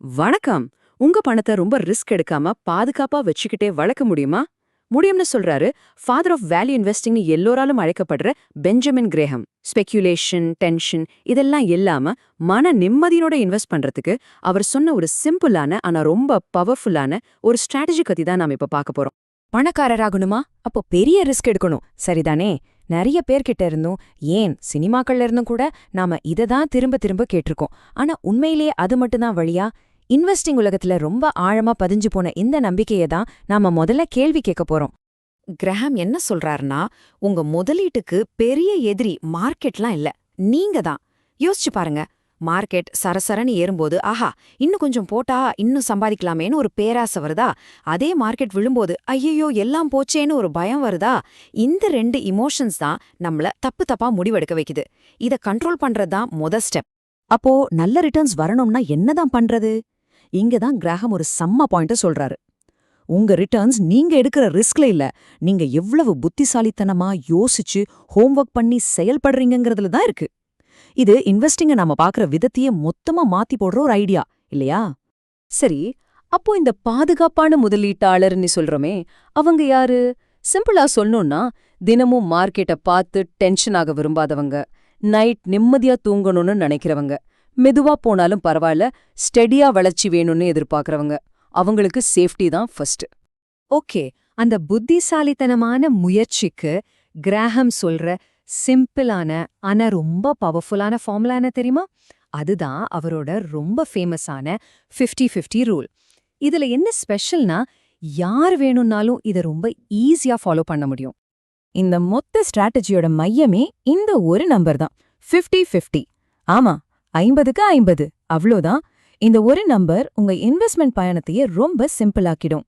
வணக்கம். உங்க பணத்தை ரொம்ப ரிஸ்க் எடுக்காம பாதுகாப்பா வச்சுக்கிட்டே வளர்க்க முடியுமா? முடியும்னு சொல்றாரு ஃபாதர் ஆஃப் வேல்யூ இன்வெஸ்டிங்னு எல்லோராலும் அழைக்கப்படுற பெஞ்சமின் கிரேஹம் ஸ்பெக்யூலேஷன் டென்ஷன் இதெல்லாம் இல்லாம மன நிம்மதியோட இன்வெஸ்ட் பண்றதுக்கு அவர் சொன்ன ஒரு சிம்பிளான ஆனா ரொம்ப பவர்ஃபுல்லான ஒரு ஸ்ட்ராட்டஜி பத்தி தான் நாம இப்ப பார்க்க போறோம். பணக்காரராகணுமா? அப்போ பெரிய ரிஸ்க் எடுக்கணும். சரிதானே? நிறைய பேர்கிட்ட இருந்தும் ஏன் சினிமாக்கள்ல இருந்தும் கூட நாம இதை தான் திரும்ப திரும்ப கேட்டிருக்கோம். ஆனா உண்மையிலேயே அது மட்டும்தான் வழியா? இன்வெஸ்டிங் உலகத்துல ரொம்ப ஆழமா பதிஞ்சு போன இந்த நம்பிக்கையை தான் நாம முதல்ல கேள்வி கேட்க போறோம். கிரஹாம் என்ன சொல்றாருன்னா உங்க முதலீட்டுக்கு பெரிய எதிரி மார்க்கெட்லாம் இல்ல நீங்க தான். யோசிச்சு பாருங்க மார்க்கெட் சரசரன்னு ஏறும்போது ஆஹா இன்னும் கொஞ்சம் போட்டா இன்னும் சம்பாதிக்கலாமேன்னு ஒரு பேராசை வருதா? அதே மார்க்கெட் விழும்போது ஐயையோ எல்லாம் போச்சேன்னு ஒரு பயம் வருதா? இந்த ரெண்டு இமோஷன்ஸ் தான் நம்மள தப்பு தப்பா முடிவெடுக்க வைக்குது. இத கண்ட்ரோல் பண்றது தான் முத ஸ்டெப் அப்போ நல்ல ரிட்டர்ன்ஸ் வரணும்னா என்னதான் பண்றது? இங்க தான் கிரகம் ஒரு செம்ம பாயிண்ட சொல்றாரு. உங்க ரிட்டர்ன்ஸ் நீங்க எடுக்கிற ரிஸ்க்ல இல்ல. நீங்க எவ்வளவு புத்திசாலித்தனமா யோசிச்சு ஹோம்ஒர்க் பண்ணி செயல்படுறீங்கங்கிறதுல தான் இருக்கு. இது இன்வெஸ்டிங்க நாம பாக்குற விதத்தையே மொத்தமா மாத்தி போடுற ஒரு ஐடியா இல்லையா? சரி அப்போ இந்த பாதுகாப்பான முதலீட்டாளர்னு சொல்றோமே அவங்க யாரு? சிம்பிளா சொல்லணும்னா தினமும் மார்க்கெட்டை பார்த்து டென்ஷன் ஆக விரும்பாதவங்க. நைட் நிம்மதியா தூங்கணும்னு நினைக்கிறவங்க. மெதுவா போனாலும் பரவாயில்ல ஸ்டெடியா வளர்ச்சி வேணும்னு எதிர்பார்க்கறவங்க. அவங்களுக்கு சேஃப்டி தான் ஃபர்ஸ்ட் ஓகே அந்த புத்திசாலித்தனமான முயற்சிக்கு கிராஹம் சொல்ற சிம்பிளான ஆனா ரொம்ப பவர்ஃபுல்லான ஃபார்முலா என்ன தெரியுமா? அதுதான் அவரோட ரொம்ப ஃபேமஸான 50 50 ரூல் இதுல என்ன ஸ்பெஷல்னா யார் வேணும்னாலும் இத ரொம்ப ஈஸியா ஃபாலோ பண்ண முடியும். இந்த மொத்த ஸ்ட்ராட்டஜியோட மையமே இந்த ஒரு நம்பர் தான். 50 50 ஆமா ஐம்பதுக்கு ஐம்பது. அவ்வளோதான் இந்த ஒரு நம்பர் உங்க இன்வெஸ்ட்மெண்ட் பயணத்தையே ரொம்ப சிம்பிளாக்கிடும்.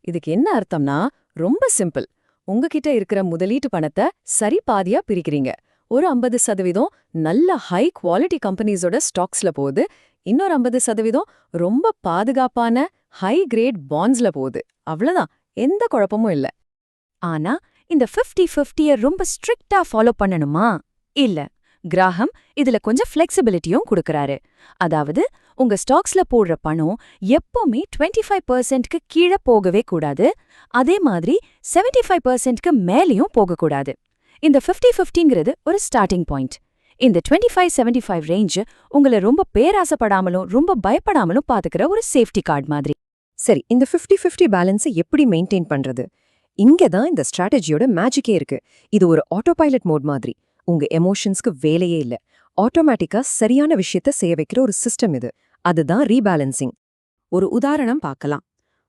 இதுக்கு என்ன அர்த்தம்னா ரொம்ப சிம்பிள். உங்ககிட்ட இருக்கிற முதலீட்டு பணத்தை சரி பாதியா பிரிக்கிறீங்க. ஒரு ஐம்பது சதவீதம் நல்ல ஹை குவாலிட்டி கம்பெனிஸோட ஸ்டாக்ஸ்ல போகுது. இன்னொரு ஐம்பது சதவீதம் ரொம்ப பாதுகாப்பான ஹை கிரேட் பாண்ட்ஸ்ல போகுது. அவ்வளோதான் எந்த குழப்பமும் இல்ல. ஆனா இந்த 50 50 ரொம்ப ஸ்ட்ரிக்ட்டா ஃபாலோ பண்ணணுமா? இல்ல. கிராஹம் இதுல கொஞ்சம் ஃப்ளெக்சிபிலிட்டியும் கொடுக்கறாரு. அதாவது உங்க ஸ்டாக்ஸ்ல போடுற பணம் எப்பவுமே 25% ஃபைவ் பர்சன்ட்க்கு கீழே போகவே கூடாது. அதே மாதிரி 75% ஃபைவ் பர்சன்ட்க்கு மேலேயும் போகக்கூடாது. இந்த 50 50ங்கிறது ஒரு ஸ்டார்டிங் பாயிண்ட் இந்த 25 ஃபைவ் செவன்டி ஃபைவ் ரேஞ்ச் உங்களை ரொம்ப பேராசப்படாமலும் ரொம்ப பயப்படாமலும் பாத்துக்கிற ஒரு சேஃப்டி கார்டு மாதிரி. சரி இந்த 50 50 பேலன்ஸை எப்படி மெயின்டைன் பண்றது? இங்க தான் இந்த ஸ்ட்ராட்டஜியோட மேஜிக்கே இருக்கு. இது ஒரு ஆட்டோ பைலட் மோட் மாதிரி. உங்க எமோஷன்ஸ்க்கு வேலையே இல்ல. ஆட்டோமேட்டிக்கா சரியான விஷயத்த செய்ய வைக்கிற ஒரு சிஸ்டம் இது. அதுதான் ரீபேலன்சிங் ஒரு உதாரணம் பார்க்கலாம்.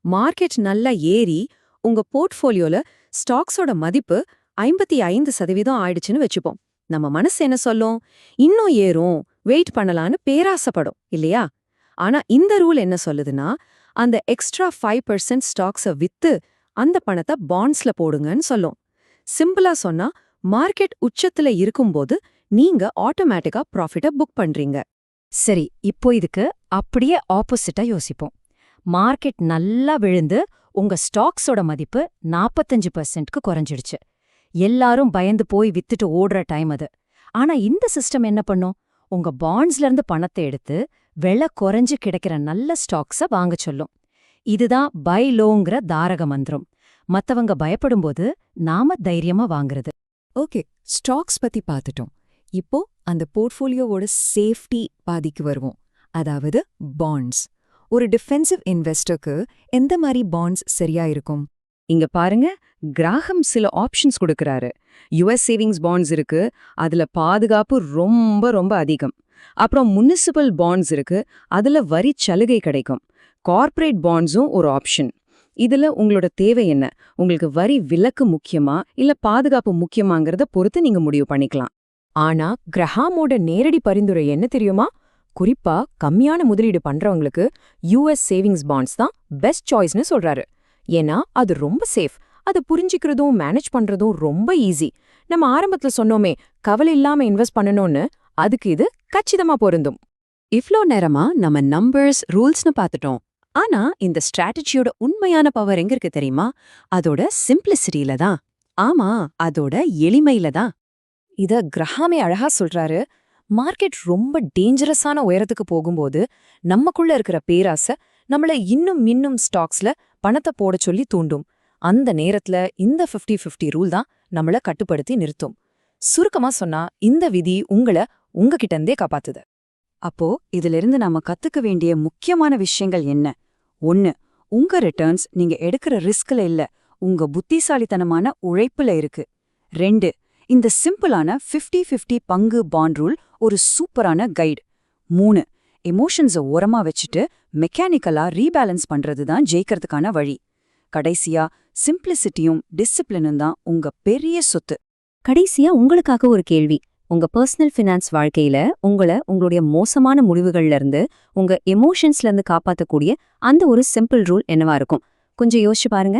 மார்க்கெட் நல்லா ஏறி உங்க போர்ட்ஃபோலியோல ஸ்டாக்ஸோட மதிப்பு ஐம்பத்தி ஐந்து சதவீதம் ஆயிடுச்சுன்னு வச்சுப்போம். நம்ம மனசு என்ன சொல்லும்? இன்னும் ஏறும். வெயிட் பண்ணலான்னு பேராசப்படும். இல்லையா? ஆனா இந்த ரூல் என்ன சொல்லுதுன்னா அந்த எக்ஸ்ட்ரா ஃபைவ் பர்சன்ட் ஸ்டாக்ஸை வித்து அந்த பணத்தை பாண்ட்ஸ்ல போடுங்கன்னு சொல்லும். சிம்பிளா சொன்னா மார்க்கெட் உச்சத்துல இருக்கும்போது நீங்க ஆட்டோமேட்டிக்கா ப்ராஃபிட்ட புக் பண்றீங்க. சரி இப்போ இதுக்கு அப்படியே ஆப்போசிட்டா யோசிப்போம். மார்க்கெட் நல்லா விழுந்து உங்க ஸ்டாக்ஸோட மதிப்பு 45% பர்சன்ட்க்கு குறைஞ்சிடுச்சு. எல்லாரும் பயந்து போய் வித்துட்டு ஓடுற டைம் அது. ஆனா இந்த சிஸ்டம் என்ன பண்ணும்? உங்க பாண்ட்ஸ்ல இருந்து பணத்தை எடுத்து வெலை குறைஞ்சு கிடைக்கிற நல்ல ஸ்டாக்ஸ வாங்க சொல்லும். இதுதான் பை லோங்கிற தாரக மந்திரம். மத்தவங்க பயப்படும்போது நாம தைரியமா வாங்குறது. ஓகே ஸ்டாக்ஸ் பத்தி பார்த்துட்டோம் இப்போ அந்த போர்ட்ஃபோலியோவோட சேஃப்டி பாதிக்கு வருவோம். அதாவது பாண்ட்ஸ். ஒரு டிஃபென்சிவ் இன்வெஸ்டருக்கு எந்த மாதிரி பாண்ட்ஸ் சரியா இருக்கும்? இங்க பாருங்க கிராகம் சில ஆப்ஷன்ஸ் கொடுக்கறாரு. யுஎஸ் சேவிங்ஸ் பாண்ட்ஸ் இருக்கு அதுல பாதுகாப்பு ரொம்ப ரொம்ப அதிகம். அப்புறம் முனிசிபல் பாண்ட்ஸ் இருக்கு அதுல வரி சலுகை கிடைக்கும். கார்ப்பரேட் பாண்ட்ஸும் ஒரு ஆப்ஷன். இதுல உங்களோட தேவை என்ன? உங்களுக்கு வரி விலக்கு முக்கியமா? இல்ல பாதுகாப்பு முக்கியமாங்கறத பொறுத்து நீங்க முடிவு பண்ணிக்கலாம். ஆனா கிரஹாமோட நேரடி பரிந்துரை என்ன தெரியுமா? குறிப்பா கம்மியான முதலீடு பண்றவங்களுக்கு யுஎஸ் சேவிங்ஸ் பாண்ட்ஸ் தான் பெஸ்ட் சாய்ஸ்னு சொல்றாரு. ஏன்னா அது ரொம்ப சேஃப் அதை புரிஞ்சிக்கிறதும் மேனேஜ் பண்றதும் ரொம்ப ஈஸி நம்ம ஆரம்பத்துல சொன்னோமே கவலை இல்லாம இன்வெஸ்ட் பண்ணணும்னு அதுக்கு இது கச்சிதமா பொருந்தும். இவ்ளோ நேரமா நம்ம நம்பர்ஸ் ரூல்ஸ்னு பார்த்துட்டோம் ஆனா இந்த ஸ்ட்ராட்டஜியோட உண்மையான பவர் எங்க இருக்கு தெரியுமா? அதோட சிம்பிளிசிட்டியில தான். ஆமா அதோட எளிமையில தான். இத கிரஹாமே அழகா சொல்றாரு. மார்க்கெட் ரொம்ப டேஞ்சரஸான உயரத்துக்கு போகும்போது நமக்குள்ள இருக்கிற பேராசை நம்மள இன்னும் இன்னும் ஸ்டாக்ஸ்ல பணத்தை போட சொல்லி தூண்டும். அந்த நேரத்துல இந்த 50 50 ரூல் தான் நம்மள கட்டுப்படுத்தி நிறுத்தும். சுருக்கமா சொன்னா இந்த விதி உங்கள உங்ககிட்ட இருந்தே காப்பாத்துது. அப்போ இதிலிருந்து நாம கத்துக்க வேண்டிய முக்கியமான விஷயங்கள் என்ன? ஒன்னு உங்க ரிட்டர்ன்ஸ் நீங்க எடுக்கிற ரிஸ்க்ல இல்ல உங்க புத்திசாலித்தனமான உழைப்புல இருக்கு. ரெண்டு இந்த சிம்பிளான 50 50 பங்கு பாண்ட் ரூல் ஒரு சூப்பரான கைடு மூணு எமோஷன்ஸை ஓரமா வச்சுட்டு மெக்கானிக்கலா ரீபேலன்ஸ் பண்றது தான் ஜெயிக்கிறதுக்கான வழி. கடைசியா சிம்பிளிசிட்டியும் டிசிப்ளினும் தான் உங்க பெரிய சொத்து. கடைசியா உங்களுக்காக ஒரு கேள்வி. உங்க பர்சனல் ஃபினான்ஸ் வாழ்க்கையில உங்களை உங்களுடைய மோசமான முடிவுகள்ல இருந்து உங்க எமோஷன்ஸ்ல இருந்து காப்பாத்தக்கூடிய அந்த ஒரு சிம்பிள் ரூல் என்னவா இருக்கும்? கொஞ்சம் யோசிச்சு பாருங்க.